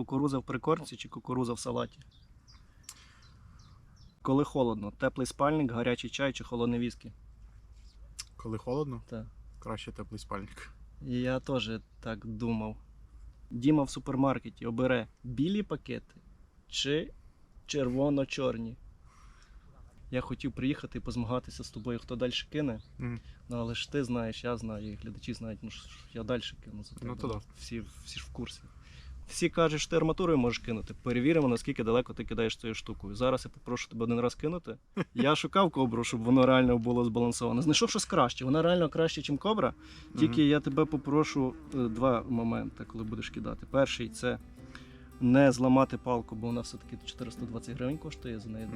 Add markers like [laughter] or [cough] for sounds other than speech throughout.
кукуруза в прикорці чи кукуруза в салаті? Коли холодно, теплий спальник, гарячий чай чи холодний віскі? Коли холодно, Так. краще теплий спальник. Я теж так думав. Діма в супермаркеті обере білі пакети чи червоно-чорні. Я хотів приїхати і позмагатися з тобою, хто далі кине. Мгм. Ну, але ж ти знаєш, я знаю, і глядачі знають, ну, що я далі кину за тебе. Ну, то да. всі, всі ж в курсі. Всі кажуть, що ти арматурою можеш кинути. Перевіримо, наскільки далеко ти кидаєш цією штукою. Зараз я попрошу тебе один раз кинути. [laughs] Я шукав кобру, щоб воно реально було збалансоване. Знайшов щось краще. Вона реально краще, ніж кобра. Тільки я тебе попрошу е, два моменти, коли будеш кидати. Перший це не зламати палку, бо вона все-таки 420 гривень коштує за неї.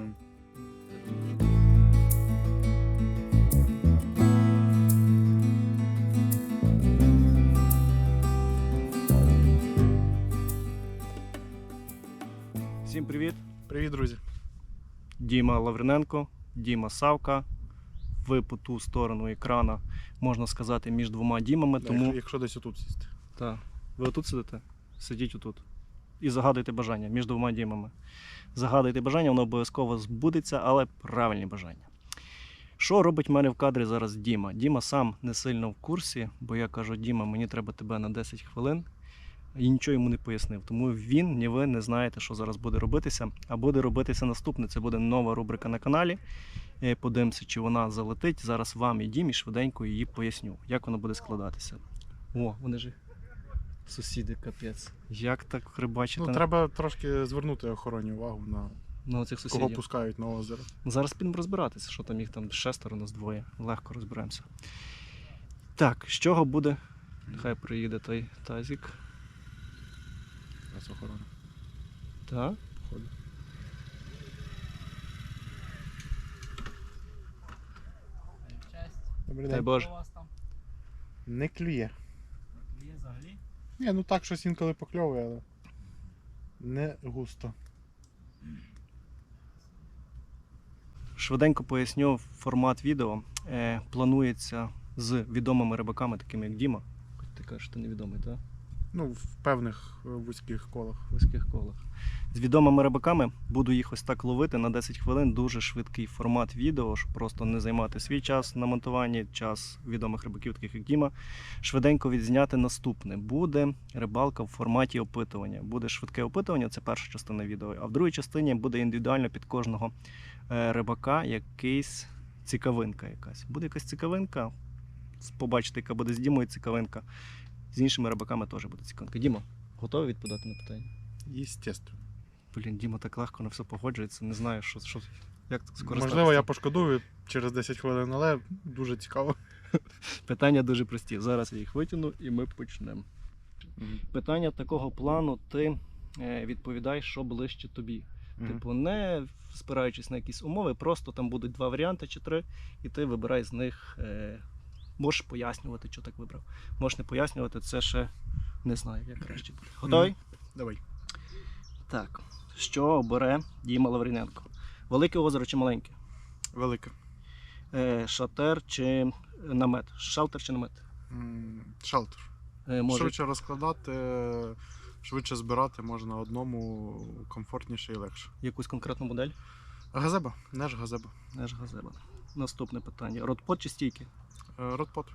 Всім привіт! Привіт, друзі. Діма Лавриненко, Діма Савка. Ви по ту сторону екрана, можна сказати, між двома Дімами. Да, Тому якщо, якщо десь отут сісти. Так. Ви отут сидите? Сидіть отут. І загадуйте бажання між двома дімами. Загадуйте бажання, воно обов'язково збудеться, але правильні бажання. Що робить в мене в кадрі зараз Діма? Діма сам не сильно в курсі, бо я кажу, Діма, мені треба тебе на 10 хвилин. І нічого йому не пояснив. Тому він, ні ви не знаєте, що зараз буде робитися. А буде робитися наступне. Це буде нова рубрика на каналі. Е, Подивимося, чи вона залетить. Зараз вам і Дімі швиденько її поясню, як вона буде складатися. О, вони ж сусіди, капець. Як так рибачити Ну, треба трошки звернути охороні увагу на на цих кого пускають на озеро. Зараз підемо розбиратися, що там їх там шестеро, нас двоє. Легко розберемося. Так, з чого буде? Хай приїде той тазік. Зараз охорона. Так. Походу. Добрий Дай день. Боже. у вас там? Не клює. Взагалі? Ні, ну так щось інколи покльовує, але не густо. Швиденько поясню формат відео. Е, планується з відомими рибаками, такими як Діма. Хоч ти кажеш, ти невідомий, так? Ну, в певних е, вузьких колах. вузьких колах. З відомими рибаками буду їх ось так ловити на 10 хвилин. Дуже швидкий формат відео, щоб просто не займати свій час на монтуванні, час відомих рибаків, таких як Діма. Швиденько відзняти наступне. Буде рибалка в форматі опитування. Буде швидке опитування, це перша частина відео. А в другій частині буде індивідуально під кожного е, рибака якийсь цікавинка якась. Буде якась цікавинка. Побачите, яка буде з Дімою цікавинка. З іншими рибаками теж буде цікавинка. Діма, готовий відповідати на питання? Єстественно. Блін, Діма так легко на все погоджується, не знаю, що, що як так скористатися. Можливо, я пошкодую через 10 хвилин, але дуже цікаво. [laughs] Питання дуже прості. Зараз я їх витягну і ми почнемо. Питання такого плану: ти е, відповідай, що ближче тобі. Мгм. Типу, не спираючись на якісь умови, просто там будуть два варіанти чи три, і ти вибирай з них. Можеш пояснювати, що так вибрав. Можеш не пояснювати, це ще не знаю, як краще буде. Готовий? Давай. Так. Що обере Діма Лавріненко? Велике озеро чи маленьке? Велика. Е, шатер чи намет? Шалтер чи намет? М, Шелтер. Е, може, Швидше розкладати, швидше збирати можна одному комфортніше і легше. якусь конкретну модель? Газеба, не ж газеба. Не газеба. Наступне питання. Ротпот чи стійки? Е, Ротпот.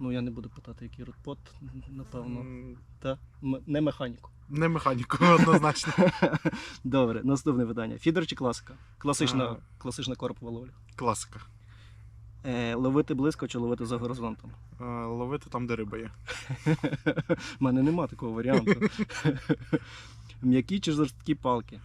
Ну я не буду питати, який ротпот, [laughs] напевно. М, Та м- не механіку. Не механіку, [laughs] однозначно. [laughs] Добре, наступне питання. Фідер чи класика? Класична, А. класична коропова ловля. Класика. Е, ловити близько чи ловити за горизонтом? Е, Ловити там, де риба є. У мене нема такого варіанту. М'які чи жорсткі палки?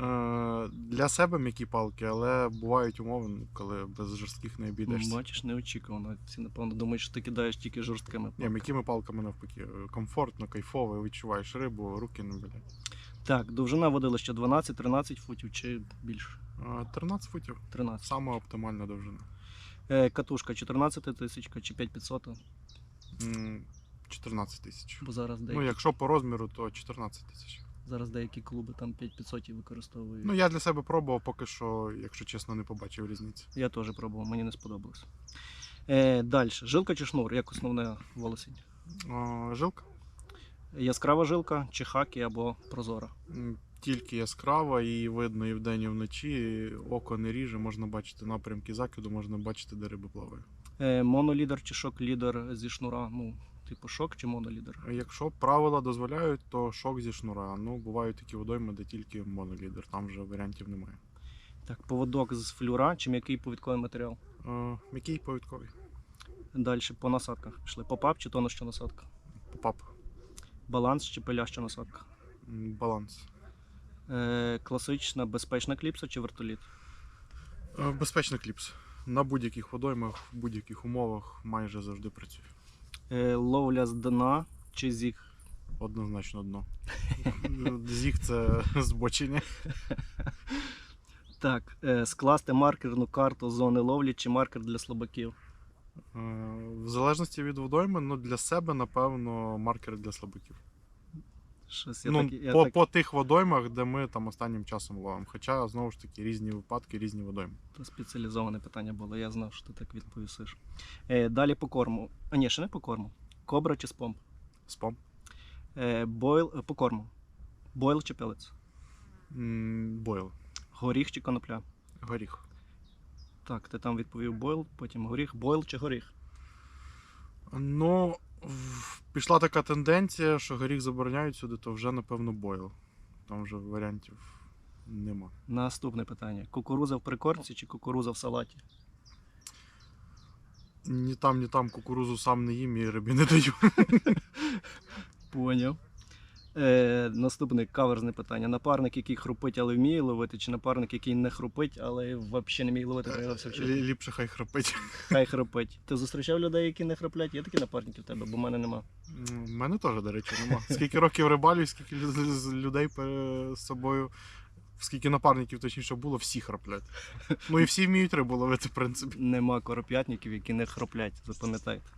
Е, Для себе м'які палки, але бувають умови, ну, коли без жорстких не обійдешся. Бачиш, неочікувано. Всі, напевно, думають, що ти кидаєш тільки жорсткими Ні, м'якими палками навпаки. е, Комфортно, кайфово, відчуваєш рибу, руки не болять. Так, довжина водилища 12-13 футів чи більше? Е, 13 футів 13. саме оптимальна довжина. Е, катушка 14 тисячка чи 5500, 14 тисяч. бо зараз Ну, якщо по розміру, то 14 тисяч. Зараз деякі клуби там 5500 використовують. Ну, я для себе пробував, поки що, якщо чесно, не побачив різниці. Я теж пробував, мені не сподобалось. Е, Далі. Жилка чи шнур, як основне волосінь? Е, Жилка? Яскрава жилка чи хакі або прозора. Тільки яскрава, і видно і вдень, і вночі. Око не ріже, можна бачити напрямки закиду, можна бачити, де риба плаває. Е, монолідер чи шок-лідер зі шнура. Ну, типу шок чи монолідер. Якщо правила дозволяють, то шок зі шнура. Ну, бувають такі водойми, де тільки монолідер, там вже варіантів немає. Так, поводок з флюра чи м'який повідковий матеріал. Е, М'який повідковий. Далі по насадках пішли. Попап чи тонуща насадка. Попап. Баланс чи пиляща насадка. Баланс. Е, класична безпечна кліпса чи вертоліт. Е, Безпечний кліпс. На будь-яких водоймах, в будь-яких умовах майже завжди працює. Е, ловля з дна чи зіг. Однозначно дно. [laughs] Зіг це [laughs] збочення. [laughs] Так, е, скласти маркерну карту зони ловлі чи маркер для слабаків. Е, В залежності від водойми, ну для себе, напевно, маркер для слабаків. Щось я ну, так, я по, так... по тих водоймах, де ми там останнім часом ловимо. Хоча, знову ж таки, різні випадки, різні водойми. Це спеціалізоване питання було, я знав, що ти так відповісиш. Е, далі по корму. А ні, ще не по корму. Кобра чи спомп. Спом. Е, бойл е, по корму. Бойл чи пелець. М, Бойл. Горіх чи конопля. Горіх. Так, ти там відповів бойл, потім горіх. Бойл чи горіх. Ну, пішла така тенденція, що горіх забороняють сюди, то вже, напевно, бойл. Там вже варіантів нема. Наступне питання. Кукуруза в прикормці чи кукуруза в салаті? Ні там, ні там кукурузу сам не їм і рибі не даю. Поняв. Е, наступне каверзне питання. Напарник, який хрупить, але вміє ловити, чи напарник, який не хрупить, але взагалі не вміє ловити, треба вчити. Ліпше хай храпить. Хай хрупить. Ти зустрічав людей, які не храплять? Є такі напарники в тебе, бо в мене нема. У мене теж, до речі, нема. Скільки років рибалю, скільки людей з собою, скільки напарників точніше було, всі храплять. Ну і всі вміють рибу ловити, в принципі. Нема короп'ятників, які не хроплять, запам'ятайте.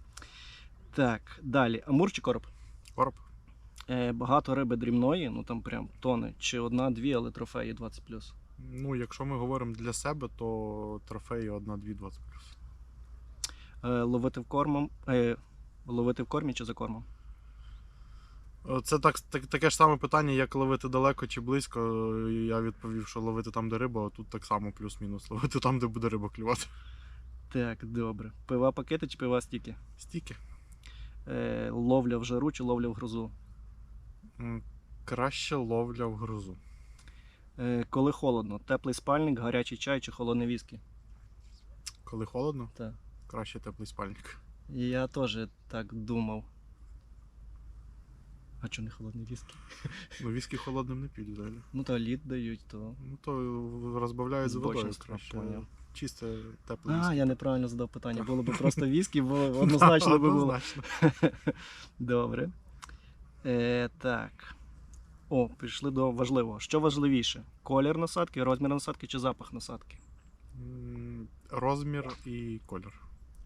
Так, далі. Амур чи короб? Короб. Е, багато риби дрібної, ну там прям тони, чи одна-дві, але трофеї 20 Ну, якщо ми говоримо для себе, то трофеї 1-2 20 Е, ловити в кормом. Е, ловити в кормі чи за кормом? Це так, так, таке ж саме питання, як ловити далеко чи близько. Я відповів, що ловити там, де риба, а тут так само плюс-мінус. [laughs] Ловити там, де буде риба клювати. Так, добре. Пива пакети чи пива стіки? Стільки. Е, ловля в жару чи ловля в грозу? Краще ловля в грузу. Е, коли холодно, теплий спальник, гарячий чай чи холодний віскі? Коли холодно, Так. краще теплий спальник. Я теж так думав. А чого не холодний віскі? Ну, віскі холодним не п'ють взагалі. Ну то лід дають, то. Ну то розбавляють з водою краще. Чисте тепле А, віскі. я неправильно задав питання. Було б просто віскі, бо [laughs] однозначно би було. Однозначно. [laughs] Добре. Е, так. О, пішли до важливого. Що важливіше? Колір насадки, розмір насадки чи запах насадки? Розмір і колір.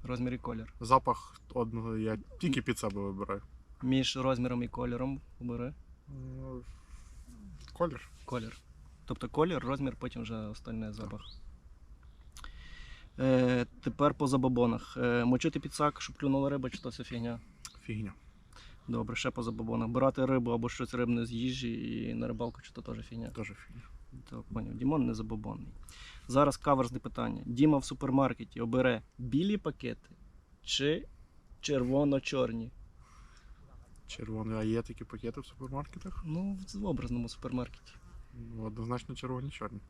Розмір і колір. Запах одного я тільки під себе вибираю. Між розміром і кольором обери Колір. колір. Тобто колір, розмір, потім вже остальне запах. Е, тепер по забобонах. Е, мочити підсак, щоб клюнула риба, чи то все фігня. Фігня. Добре, ще по забобонах. Брати рибу або щось рибне з їжі і на рибалку, чи то теж фігня. Теж фігня. Так, поняв. Дімон не забобонний. Зараз каверсне питання. Діма в супермаркеті обере білі пакети чи червоно-чорні? Червоний. А є такі пакети в супермаркетах? Ну, в образному супермаркеті. Ну, Однозначно червоні чорні.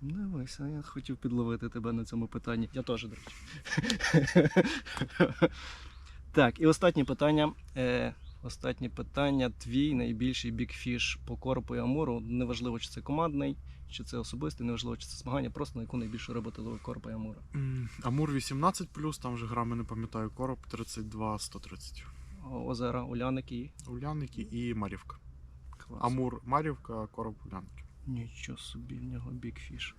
Дивися, я хотів підловити тебе на цьому питанні. Я теж, до речі. [laughs] так, і останнє питання. Останнє питання. Твій найбільший бікфіш по коропу і амуру. Неважливо, чи це командний, чи це особистий, неважливо, чи це змагання, просто на яку найбільшу рибу ти ловив коропа і амура. Амур 18, там вже грами не пам'ятаю, короб 32 130. Озера, Уляники і Уляники і Марівка. клас. Амур Марівка, короб Уляники. Нічого собі, в нього бікфіш.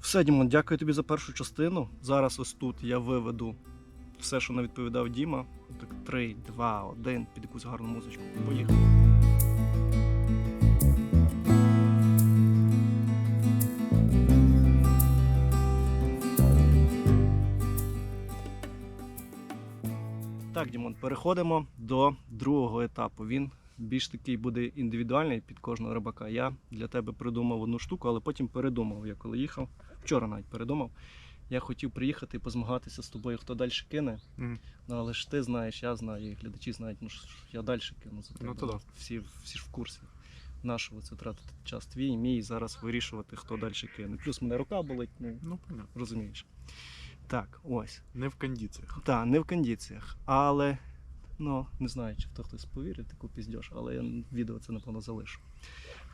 Все, Дімон, дякую тобі за першу частину. Зараз ось тут я виведу все, що не відповідав Діма. Так, 3, 2, 1, під якусь гарну музичку. Поїхали. Так, Дімон, переходимо до другого етапу. Він більш такий буде індивідуальний під кожного рибака. Я для тебе придумав одну штуку, але потім передумав. Я коли їхав, вчора навіть передумав. Я хотів приїхати і позмагатися з тобою, хто далі кине. Мгм. Ну, але ж ти знаєш, я знаю, і глядачі знають, ну, що я далі кину за тебе. Ну, то да. всі, всі ж в курсі. Нашого це тратити час твій, мій зараз вирішувати, хто далі кине. Плюс мене рука болить, ну Ну, понятно. розумієш. Так, ось. Не в кондиціях. Так, не в кондиціях, але ну, не знаю, чи хто хтось повірить, таку піздьош, але я відео це напевно залишу.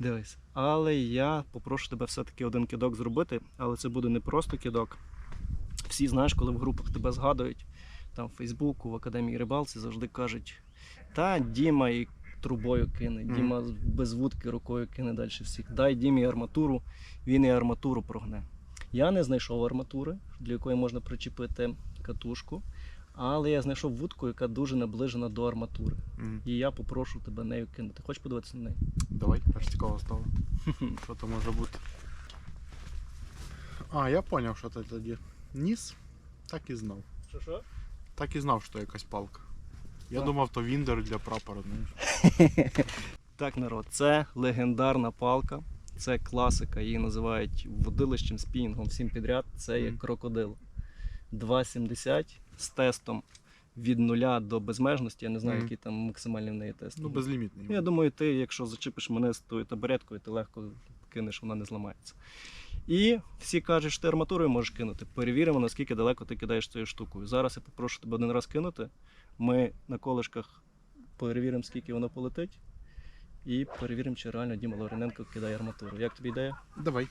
Дивись. Але я попрошу тебе все-таки один кидок зробити, але це буде не просто кидок. Всі знаєш, коли в групах тебе згадують, там в Фейсбуку, в Академії рибалці завжди кажуть: та Діма і трубою кине, Діма без вудки рукою кине далі всіх. Дай Дімі арматуру, він і арматуру прогне. Я не знайшов арматури, для якої можна причепити катушку, але я знайшов вудку, яка дуже наближена до арматури. Мгм. І я попрошу тебе нею кинути. Хочеш подивитися на неї? Давай, аж цікаво стало. [laughs] Що то може бути? А, я зрозумів, що це тоді. Ніс? Так і знав. Що що? Так і знав, що якась палка. Я Так. думав, то віндер для прапора, знаєш. [laughs] Так, народ, це легендарна палка. Це класика, її називають водилищем, спінінгом, всім підряд. Це є Мгм. крокодил. 2,70 з тестом від нуля до безмежності. Я не знаю, Мгм. який там максимальний в неї тест. Ну, безлімітний. Я думаю, ти, якщо зачепиш мене з тою табуреткою, ти легко кинеш, вона не зламається. І всі кажуть, що ти арматурою можеш кинути. Перевіримо, наскільки далеко ти кидаєш цією штукою. Зараз я попрошу тебе один раз кинути. Ми на колишках перевіримо, скільки воно полетить. І перевіримо, чи реально Діма Лавриненко кидає арматуру. Як тобі ідея? Давай.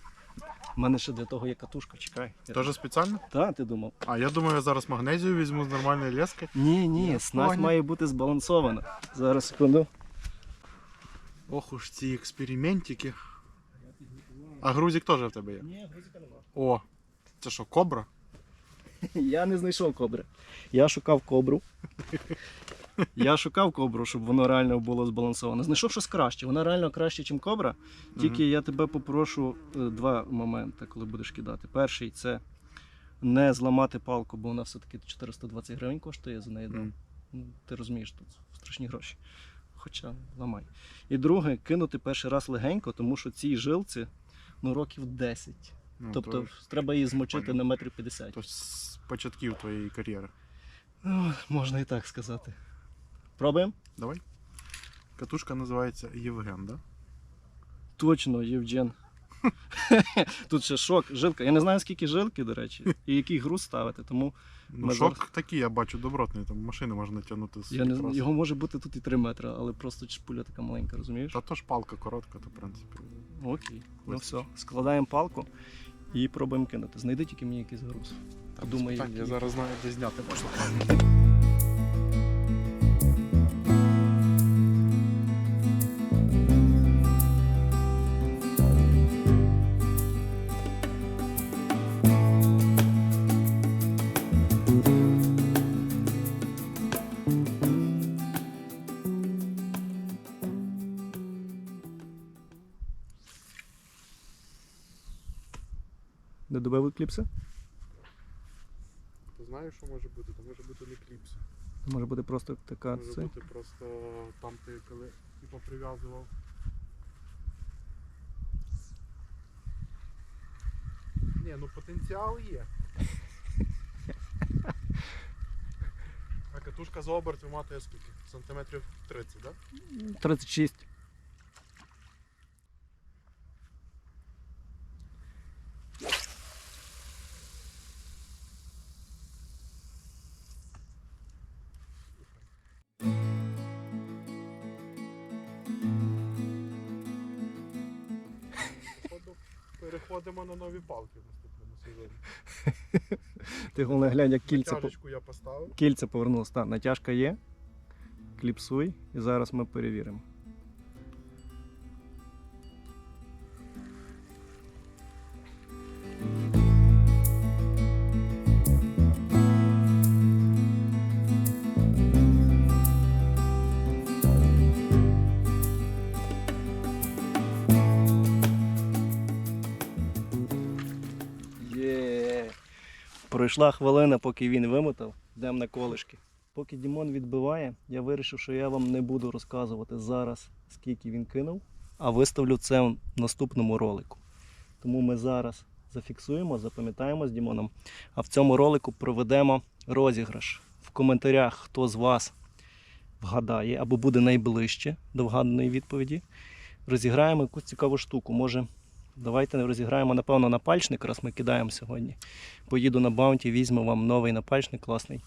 У мене ще для того є катушка, чекай. Тоже спеціально? Та, ти думав? А, я думаю, я зараз магнезію візьму з нормальної лески. Ні, ні, снасть має бути збалансована. Зараз секунду. Ох уж ці експериментики. А грузик теж в тебе є. Ні, грузика нема. О, це що, кобра? Я не знайшов кобри. Я шукав кобру. [laughs] Я шукав кобру, щоб воно реально було збалансоване. Знайшов щось краще. Вона реально краще, ніж кобра. Тільки я тебе попрошу е, два моменти, коли будеш кидати. Перший це не зламати палку, бо вона все-таки 420 гривень коштує за неї. Ну, ти розумієш, тут страшні гроші. Хоча ламай. І друге, кинути перший раз легенько, тому що цій жилці ну, років 10. Ну, тобто то, треба її змочити понял. на метрів 50. то з початків твоєї кар'єри. Ну, можна і так сказати. Пробуємо? Давай. Катушка називається Євген, да? Точно, Євген. Тут ще шок, жилка. Я не знаю, скільки жилки, до речі, і який груз ставити, тому Ну, шок зараз- такий, я бачу, добротний, там машини можна тягнути з я не, трасу. його може бути тут і 3 метри, але просто шпуля така маленька, розумієш? Та то ж палка коротка, то в принципі. Окей. Ну все, складаємо палку і пробуємо кинути. Знайди тільки мені якийсь груз. Думаю, я зараз знаю, де зняти можна. Кліпси? Ти знаєш, що може бути? То може бути не кліпс. Може бути просто така. Може Це. бути просто там ти коли типу прив'язував. Ні, ну потенціал є. [laughs] А катушка за оберт виматує скільки? Сантиметрів 30, так? Да? 36. Переходимо на нові палки в наступному сезоні. Ти головне глянь, як кільце, Натяжечку я поставив. кільце повернулося. Та, натяжка є. Кліпсуй. І зараз ми перевіримо. Пройшла хвилина, поки він вимотав. Йдемо на колишки. Поки Дімон відбиває, я вирішив, що я вам не буду розказувати зараз, скільки він кинув, а виставлю це в наступному ролику. Тому ми зараз зафіксуємо, запам'ятаємо з Дімоном. А в цьому ролику проведемо розіграш. В коментарях, хто з вас вгадає або буде найближче до вгаданої відповіді. Розіграємо якусь цікаву штуку. Може, давайте розіграємо, напевно, напальчник, раз ми кидаємо сьогодні. Поїду на баунті, візьму вам новий напальчник класний.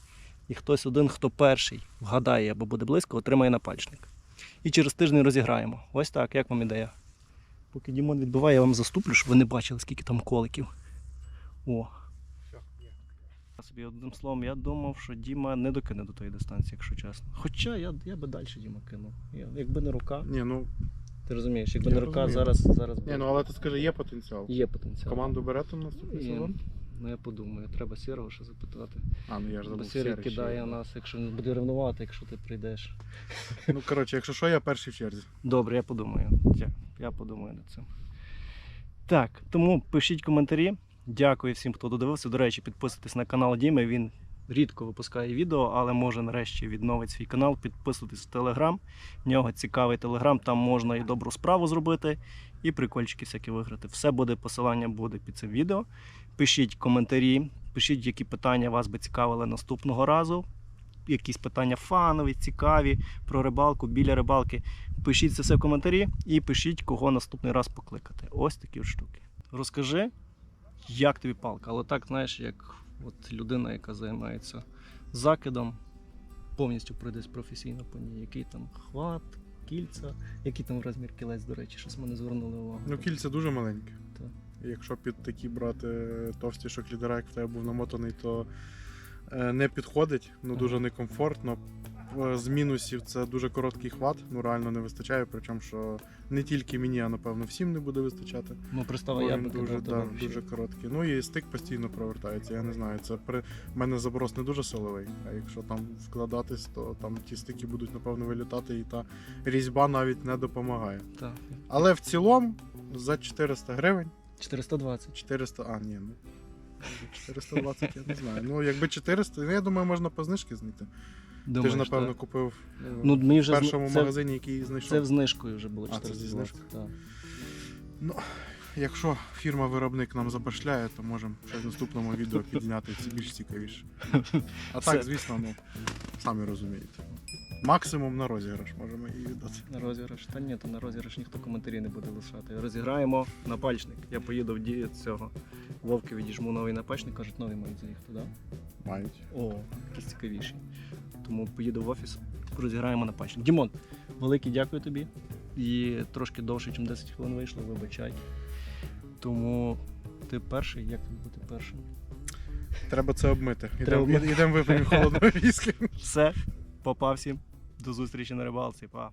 І хтось один, хто перший вгадає або буде близько, отримає напальчник. І через тиждень розіграємо. Ось так, як вам ідея? Поки Дімон відбиває, я вам заступлю, щоб ви не бачили, скільки там коликів. О. Собі одним словом, я думав, що Діма не докине до тої дистанції, якщо чесно. Хоча я, я би далі Діма кинув. Якби не рука, Ні, ну, ти розумієш, якби не рука, розумію. зараз, зараз ні, ну але ти скажи, є потенціал. є потенціал. Команду берете на наступний Є. сезон? Ну я подумаю, треба сірого ще запитати. А, ну я ж Бо забув. сірий Сірий ще кидає є. нас, якщо не буде ревнувати, якщо ти прийдеш. [laughs] Ну, коротше, якщо що, я перший в черзі. Добре, я подумаю. Я, я подумаю над цим. Так, тому пишіть коментарі. Дякую всім, хто додивився. До речі, підписуйтесь на канал Діми. Він рідко випускає відео, але може нарешті відновить свій канал. Підписуйтесь в Телеграм. В нього цікавий телеграм, там можна і добру справу зробити, і прикольчики всякі виграти. Все буде, посилання буде під цим відео. Пишіть коментарі, пишіть, які питання вас би цікавили наступного разу. Якісь питання фанові, цікаві про рибалку, біля рибалки. Пишіть це все в коментарі і пишіть, кого наступний раз покликати. Ось такі от штуки. Розкажи, як тобі палка, але так, знаєш, як от людина, яка займається закидом, повністю пройдесь професійно по ній. Який там хват, кільця, який там розмір кілець, до речі, щось ми не звернули увагу. Ну, кільце дуже маленьке. Так. Якщо під такі брати товстішок лідера, як в тебе був намотаний, то е, не підходить, ну дуже некомфортно. Е, З мінусів це дуже короткий хват, ну реально не вистачає, причому що не тільки мені, а напевно всім не буде вистачати. Ну, пристава я дуже, да, дуже короткий. Ну і стик постійно провертається. Я не знаю. Це при в мене заброс не дуже силовий. А якщо там вкладатись, то там ті стики будуть напевно вилітати, і та різьба навіть не допомагає. Так. Але в цілому за 400 гривень 420. 400, а ні, ну 420 я не знаю. Ну якби 400, ну я думаю, можна по знижки знайти. Ти ж напевно так? купив Ну, мені в вже першому зна- це, магазині, який знайшов. це в знижкою вже було А, це зі 420. Так. Якщо фірма-виробник нам забашляє, то можемо ще в наступному відео підняти це більш цікавіше. А так, звісно, ну самі розумієте. Максимум на розіграш можемо її віддати. На розіграш. Та ні, то на розіграш ніхто коментарі не буде лишати. Розіграємо напальчник. Я поїду в дію цього. Вовки відіжму новий напальчник, кажуть, новий мають заїхати, так? Да? Мають. О, якийсь цікавіший. Тому поїду в офіс, розіграємо на напальчник. Дімон, велике дякую тобі. І трошки довше, ніж 10 хвилин вийшло, вибачай. Тому ти перший, як тобі бути першим? Треба це обмити. Йдемо Ідемо ідем холодного віскі. Все, попав всім. До зустрічі на рибалці. Па.